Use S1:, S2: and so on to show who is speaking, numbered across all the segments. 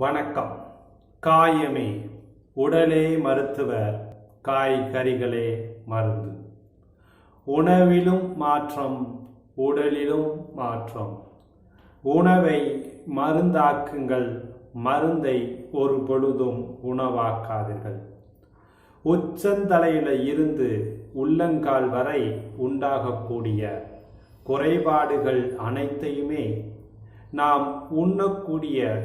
S1: வணக்கம். காயமே உடலே மருத்துவர் காய்கறிகளே மருந்து. உணவிலும் மாற்றம் உடலிலும் மாற்றம். உணவை மருந்தாக்குங்கள் மருந்தை ஒரு பொழுதும் உணவாக்காதீர்கள். உச்சந்தலையில இருந்து உள்ளங்கால் வரை உண்டாகக்கூடிய குறைபாடுகள் அனைத்தையுமே நாம் உண்ணக்கூடிய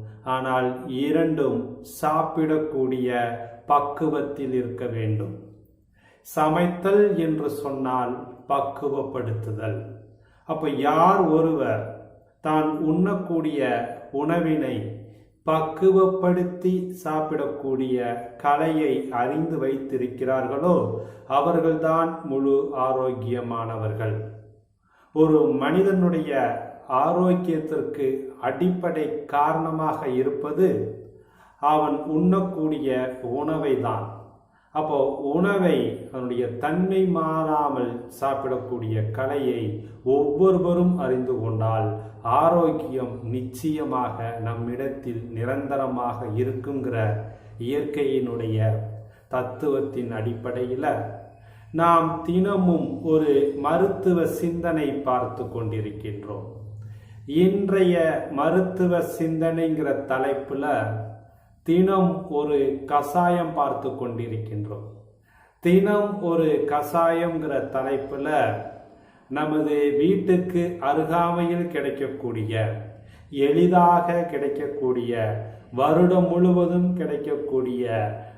S1: ஆனால் இரண்டும் சாப்பிடக்கூடிய பக்குவத்தில் இருக்க வேண்டும். சமைத்தல் என்று சொன்னால் பக்குவப்படுத்துதல். அப்ப யார் ஒருவர் தான் உண்ணக்கூடிய உணவினை பக்குவப்படுத்தி சாப்பிடக்கூடிய கலையை அறிந்து வைத்திருக்கிறார்களோ அவர்கள்தான் முழு ஆரோக்கியமானவர்கள். ஒரு மனிதனுடைய ஆரோக்கியத்திற்கு அடிப்படை காரணமாக இருப்பது அவன் உண்ணக்கூடிய உணவை தான் அப்போ உணவை அதனுடைய தன்மை மாறாமல் சாப்பிடக்கூடிய கலையை ஒவ்வொருவரும் அறிந்து கொண்டால் ஆரோக்கியம் நிச்சயமாக நம்மிடத்தில் நிரந்தரமாக இருக்குங்கிற இயற்கையினுடைய தத்துவத்தின் அடிப்படையில் நாம் தினமும் ஒரு மருத்துவ சிந்தனை பார்த்து கொண்டிருக்கின்றோம். இன்றைய மருத்துவ சிந்தனைங்கிற தலைப்புல தினம் ஒரு கசாயம் பார்த்து கொண்டிருக்கின்றோம். தினம் ஒரு கசாயம்ங்கிற தலைப்புல நமது வீட்டுக்கு அருகாமையில் கிடைக்கக்கூடிய எளிதாக கிடைக்கக்கூடிய வருடம் முழுவதும் கிடைக்கக்கூடிய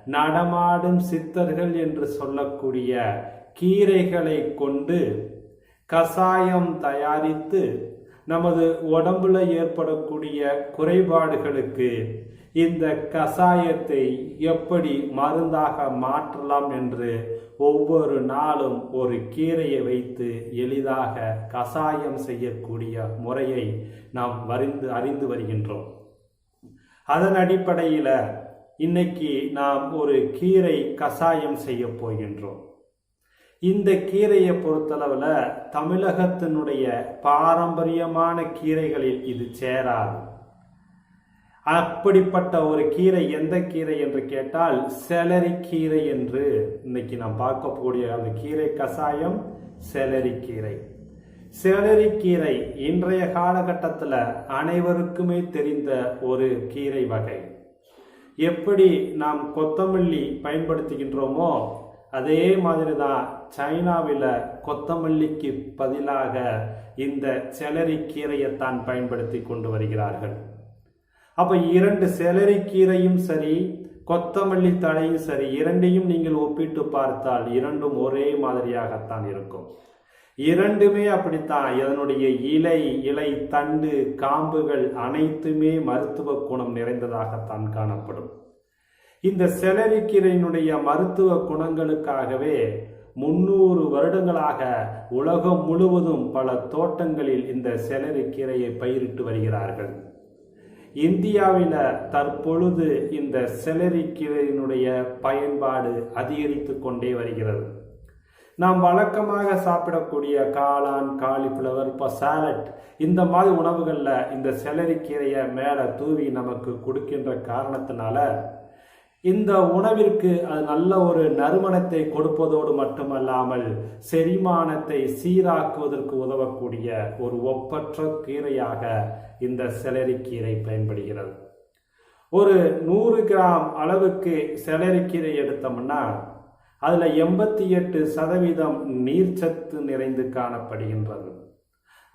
S1: நடமாடும் சித்தர்கள் என்று சொல்லக்கூடிய கீரைகளை கொண்டு கசாயம் தயாரித்து நமது உடம்புல ஏற்படக்கூடிய குறைபாடுகளுக்கு இந்த கசாயத்தை எப்படி மருந்தாக மாற்றலாம் என்று ஒவ்வொரு நாளும் ஒரு கீரையை வைத்து எளிதாக கசாயம் செய்யக்கூடிய முறையை நாம் வரிந்து அறிந்து வருகின்றோம். அதன் அடிப்படையில் இன்னைக்கு நாம் ஒரு கீரை கசாயம் செய்ய போகின்றோம். இந்த கீரையை பொறுத்தளவில் தமிழகத்தினுடைய பாரம்பரியமான கீரைகளில் இது சேராது. அப்படிப்பட்ட ஒரு கீரை எந்த கீரை என்று கேட்டால் செலரி கீரை என்று இன்னைக்கு நாம் பார்க்கக்கூடிய அந்த கீரை கசாயம் செலரி கீரை. செலரி கீரை இன்றைய காலகட்டத்தில் அனைவருக்குமே தெரிந்த ஒரு கீரை வகை. எப்படி நாம் கொத்தமல்லி பயன்படுத்துகின்றோமோ அதே மாதிரி தான் சைனாவில் கொத்தமல்லிக்கு பதிலாக இந்த செலரி கீரையைத்தான் பயன்படுத்தி கொண்டு வருகிறார்கள். அப்போ இரண்டு செலரி கீரையும் சரி கொத்தமல்லி தழையும் சரி இரண்டையும் நீங்கள் ஒப்பிட்டு பார்த்தால் இரண்டும் ஒரே மாதிரியாகத்தான் இருக்கும். இரண்டுமே அப்படித்தான். இதனுடைய இலை இலை தண்டு காம்புகள் அனைத்துமே மருத்துவ குணம் நிறைந்ததாகத்தான் காணப்படும். இந்த செலரிக்கீரையினுடைய மருத்துவ குணங்களுக்காகவே முன்னூறு வருடங்களாக உலகம் முழுவதும் பல தோட்டங்களில் இந்த செலரிக்கீரையை பயிரிட்டு வருகிறார்கள். இந்தியாவில் தற்பொழுது இந்த செலரிக்கீரையினுடைய பயன்பாடு அதிகரித்து கொண்டே வருகிறது. நாம் வழக்கமாக சாப்பிடக்கூடிய காளான் காலிஃப்ளவர் இப்போ சாலட் இந்த மாதிரி உணவுகளில் இந்த செலரிக்கீரையை மேலே தூவி நமக்கு கொடுக்கின்ற காரணத்தினால இந்த உணவிற்கு அது நல்ல ஒரு நறுமணத்தை கொடுப்பதோடு மட்டுமல்லாமல் செரிமானத்தை சீராக்குவதற்கு உதவக்கூடிய ஒரு ஒப்பற்ற கீரையாக இந்த செலரிக்கீரை பயன்படுகிறது. ஒரு நூறு கிராம் அளவுக்கு செலரிக்கீரை எடுத்தோம்னா அதில் எண்பத்தி எட்டு சதவீதம் நீர்ச்சத்து நிறைந்து காணப்படுகின்றது.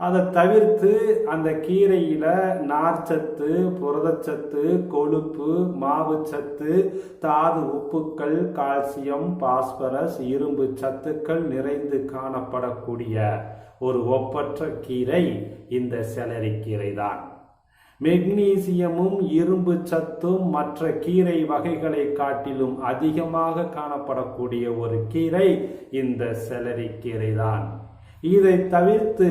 S1: அதை தவிர்த்து அந்த கீரையில் நார்ச்சத்து புரதச்சத்து கொழுப்பு மாவுச்சத்து தாது உப்புக்கள் கால்சியம் பாஸ்பரஸ் இரும்பு சத்துக்கள் நிறைந்து காணப்படக்கூடிய ஒரு ஒப்பற்ற கீரை இந்த செலரி கீரை தான் மெக்னீசியமும் இரும்பு சத்தும் மற்ற கீரை வகைகளை காட்டிலும் அதிகமாக காணப்படக்கூடிய ஒரு கீரை இந்த செலரி கீரை தான் இதை தவிர்த்து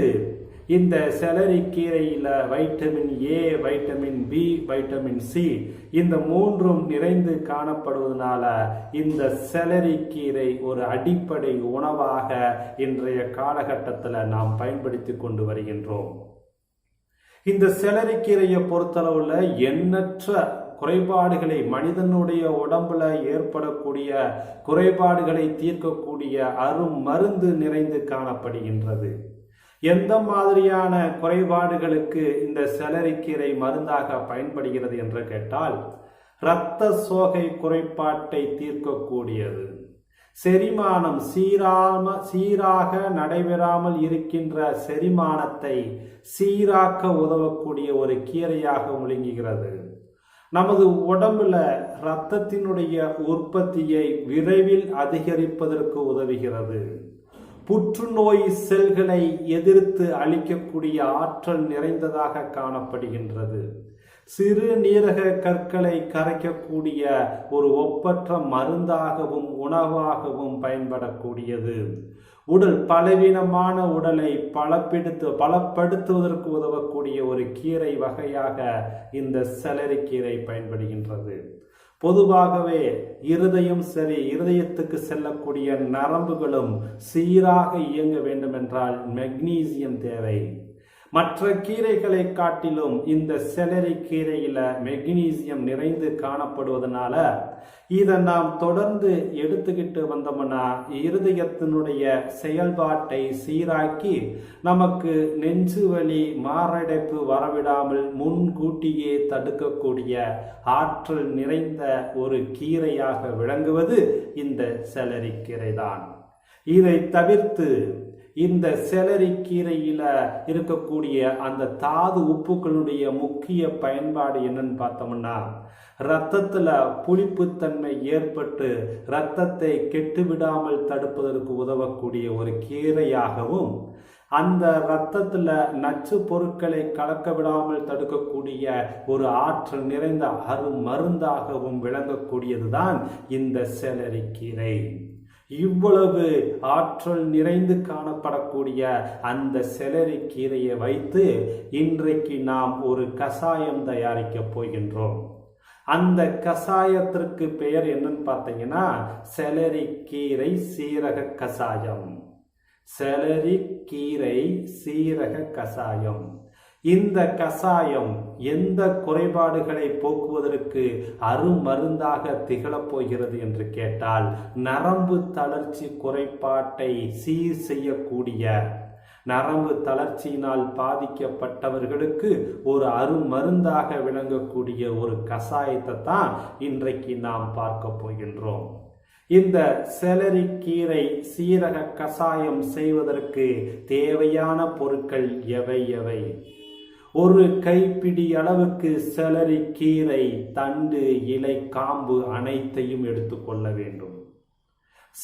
S1: இந்த செலரி கீரையில் vitamin A vitamin B vitamin C இந்த மூன்றும் நிறைந்து காணப்படுவதனால இந்த செலரி கீரை ஒரு அடிப்படை உணவாக இன்றைய காலகட்டத்தில் நாம் பயன்படுத்தி கொண்டு வருகின்றோம். இந்த செலரிக்கீரையை பொறுத்தளவுல எண்ணற்ற குறைபாடுகளை மனிதனுடைய உடம்புல ஏற்படக்கூடிய குறைபாடுகளை தீர்க்கக்கூடிய அரும் மருந்து நிறைந்து காணப்படுகின்றது. எந்த மாதிரியான குறைபாடுகளுக்கு இந்த செலரிக்கீரை மருந்தாக பயன்படுகிறது என்று கேட்டால் இரத்த சோகை குறைபாட்டை தீர்க்கக்கூடியது. செரிமானம் சீராம சீராக நடைபெறாமல் இருக்கின்ற செரிமானத்தை சீராக்க உதவக்கூடிய ஒரு கீரையாக விளங்குகிறது. நமது உடம்புல இரத்தத்தினுடைய உற்பத்தியை விரைவில் அதிகரிப்பதற்கு உதவுகிறது. புற்றுநோய் செல்களை எதிர்த்து அளிக்கக்கூடிய ஆற்றல் நிறைந்ததாக காணப்படுகின்றது. சிறுநீரக கற்களை கரைக்கக்கூடிய ஒரு ஒப்பற்ற மருந்தாகவும் உணவாகவும் பயன்படக்கூடியது. உடல் பலவீனமான உடலை பலப்படுத்து பலப்படுத்துவதற்கு உதவக்கூடிய ஒரு கீரை வகையாக இந்த செலரி கீரை பயன்படுகின்றது. பொதுவாகவே இருதயம் சரி இருதயத்துக்கு செல்லக்கூடிய நரம்புகளும் சீராக இயங்க வேண்டும் என்றால் மெக்னீசியம் தேவை. மற்ற கீரைகளை காட்டிலும் இந்த செலரி கீரையில மெக்னீசியம் நிறைந்து காணப்படுவதனால இதை நாம் தொடர்ந்து எடுத்துக்கிட்டு வந்தோம்னா இருதயத்தினுடைய செயல்பாட்டை சீராக்கி நமக்கு நெஞ்சு வலி மாரடைப்பு வரவிடாமல் முன்கூட்டியே தடுக்கக்கூடிய ஆற்றல் நிறைந்த ஒரு கீரையாக விளங்குவது இந்த செலரி கீரைதான். இதை தவிர்த்து இந்த செலரி கீரையில இருக்கக்கூடிய அந்த தாது உப்புக்களுடைய முக்கிய பயன்பாடு என்னன்னு பார்த்தோம்னா ரத்தத்துல புளிப்புத்தன்மை ஏற்பட்டு ரத்தத்தை கெட்டுவிடாமல் தடுப்பதற்கு உதவக்கூடிய ஒரு கீரையாகவும் அந்த ரத்தத்துல நச்சு பொருட்களை கலக்க விடாமல் தடுக்கக்கூடிய ஒரு ஆற்றல் நிறைந்த அரு மருந்தாகவும் விளங்கக்கூடியதுதான் இந்த செலரி கீரை. இவ்வளவு ஆற்றல் நிறைந்து காணப்படக்கூடிய அந்த செலரி கீரையை வைத்து இன்றைக்கு நாம் ஒரு கசாயம் தயாரிக்க போகின்றோம். அந்த கசாயத்திற்கு பெயர் என்னன்னு பார்த்தீங்கன்னா செலரி கீரை சீரக கசாயம் செலரி கீரை சீரக கசாயம் இந்த கசாயம் எந்த குறைபாடுகளை போக்குவதற்கு அருமருந்தாக திகழப் போகிறது என்று கேட்டால் நரம்பு தளர்ச்சி குறைபாட்டை சீர் செய்யக்கூடிய நரம்பு தளர்ச்சியினால் பாதிக்கப்பட்டவர்களுக்கு ஒரு அருமருந்தாக விளங்கக்கூடிய ஒரு கசாயத்தை தான் இன்றைக்கு நாம் பார்க்க போகின்றோம். இந்த செலரி கீரை சீரக கசாயம் செய்வதற்கு தேவையான பொருட்கள் எவை எவை? ஒரு கைப்பிடி அளவுக்கு செலரி கீரை தண்டு இலை காம்பு அனைத்தையும் எடுத்துக்கொள்ள வேண்டும்.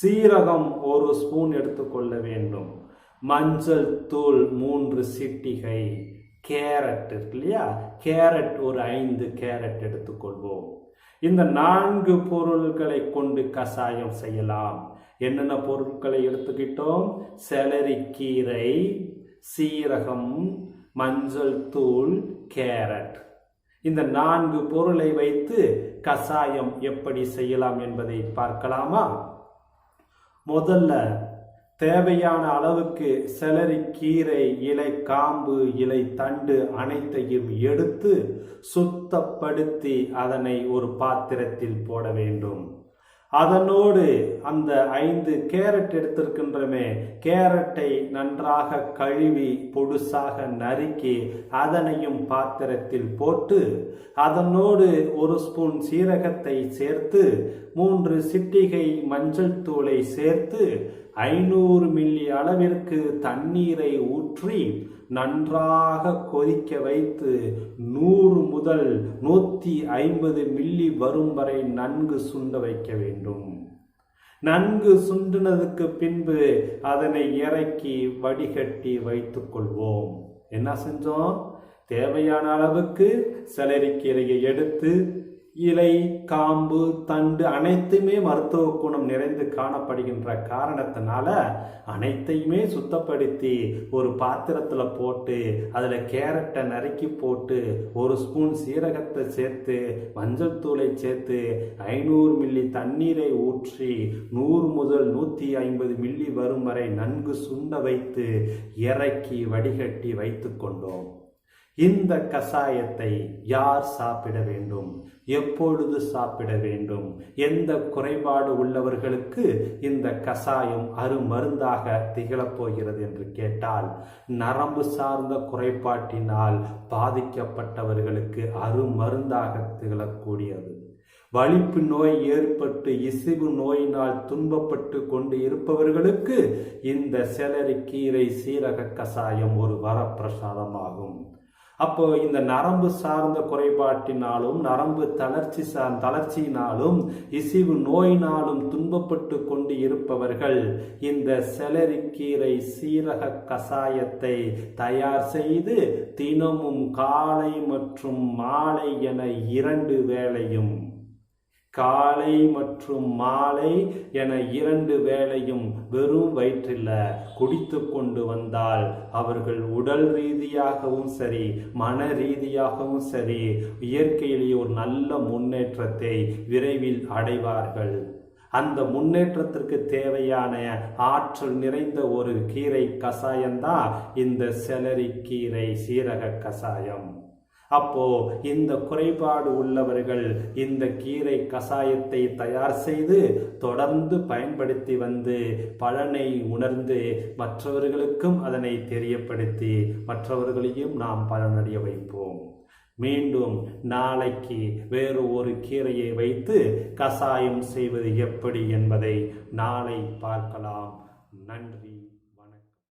S1: சீரகம் ஒரு ஸ்பூன் எடுத்துக்கொள்ள வேண்டும். மஞ்சள் தூள் மூன்று சிட்டிகை. கேரட் இருக்கு இல்லையா? கேரட் ஒரு ஐந்து கேரட் எடுத்துக்கொள்வோம் இந்த நான்கு பொருள்களை கொண்டு கஷாயம் செய்யலாம். என்னென்ன பொருட்களை எடுத்துக்கிட்டோம்? செலரி கீரை சீரகம் மஞ்சள் தூள் கேரட். இந்த நான்கு பொருளை வைத்து கசாயம் எப்படி செய்யலாம் என்பதை பார்க்கலாமா? முதல்ல தேவையான அளவுக்கு செலரி கீரை இலை காம்பு இலை தண்டு அனைத்தையும் எடுத்து சுத்தப்படுத்தி அதனை ஒரு பாத்திரத்தில் போட வேண்டும். அதனோடு அந்த ஐந்து கேரட் எடுத்திருக்கின்றமே கேரட்டை நன்றாக கழுவி பொடுசாக நறுக்கி அதனையும் பாத்திரத்தில் போட்டு அதனோடு ஒரு ஸ்பூன் சீரகத்தை சேர்த்து மூன்று சிட்டிகை மஞ்சள் தூளை சேர்த்து ஐநூறு மில்லி அளவிற்கு தண்ணீரை ஊற்றி நன்றாக கொதிக்க வைத்து நூறு முதல் நூற்றி ஐம்பது மில்லி வரும் வரை நன்கு சுண்ட வைக்க வேண்டும். நன்கு சுண்டினதுக்கு பின்பு அதனை இறக்கி வடிகட்டி வைத்துக் கொள்வோம். என்ன செஞ்சோம்? தேவையான அளவுக்கு செலரிக்கீரையை எடுத்து இலை காம்பு தண்டு அனைத்துமே மருத்துவ குணம் நிறைந்து காணப்படுகின்ற காரணத்தினால அனைத்தையுமே சுத்தப்படுத்தி ஒரு பாத்திரத்தில் போட்டு அதில் கேரட்டை நறுக்கி போட்டு ஒரு ஸ்பூன் சீரகத்தை சேர்த்து மஞ்சள் தூளை சேர்த்து ஐநூறு மில்லி தண்ணீரை ஊற்றி நூறு முதல் நூற்றி ஐம்பது மில்லி வரும் வரை நன்கு சுண்ட வைத்து இறக்கி வடிகட்டி வைத்து கொண்டோம். இந்த கசாயத்தை யார் சாப்பிட வேண்டும்? எப்பொழுது சாப்பிட வேண்டும்? எந்த குறைபாடு உள்ளவர்களுக்கு இந்த கசாயம் அருமருந்தாக திகழப் போகிறது என்று கேட்டால் நரம்பு சார்ந்த குறைபாட்டினால் பாதிக்கப்பட்டவர்களுக்கு அருமருந்தாக திகழக்கூடியது. வலிப்பு நோய் ஏற்பட்டு இசிவு நோயினால் துன்பப்பட்டு கொண்டு இருப்பவர்களுக்கு இந்த செலரி கீரை சீரக கசாயம் ஒரு வரப்பிரசாதமாகும். அப்போ இந்த நரம்பு சார்ந்த குறைபாட்டினாலும் நரம்பு தளர்ச்சி சார் தளர்ச்சியினாலும் இசிவு நோயினாலும் துன்பப்பட்டு கொண்டு இருப்பவர்கள் இந்த செலரிக்கீரை சீரக கசாயத்தை தயார் செய்து தினமும் காலை மற்றும் மாலை என இரண்டு வேளையும் காலை மற்றும் மாலை என இரண்டு வேளையும் வெறும் வயிற்றில் குடித்து கொண்டு வந்தால் அவர்கள் உடல் ரீதியாகவும் சரி மன ரீதியாகவும் சரி இயற்கையிலேயே ஒரு நல்ல முன்னேற்றத்தை விரைவில் அடைவார்கள். அந்த முன்னேற்றத்திற்கு தேவையான ஆற்றல் நிறைந்த ஒரு கீரை கசாயம்தான் இந்த செலரி கீரை சீரக கசாயம். அப்போ இந்த குறைபாடு உள்ளவர்கள் இந்த கீரை கசாயத்தை தயார் செய்து தொடர்ந்து பயன்படுத்தி வந்து பலனை உணர்ந்து மற்றவர்களுக்கும் அதனை தெரியப்படுத்தி மற்றவர்களையும் நாம் பலனடைய வைப்போம். மீண்டும் நாளைக்கு வேறு ஒரு கீரையை வைத்து கசாயம் செய்வது எப்படி என்பதை நாளை பார்க்கலாம். நன்றி.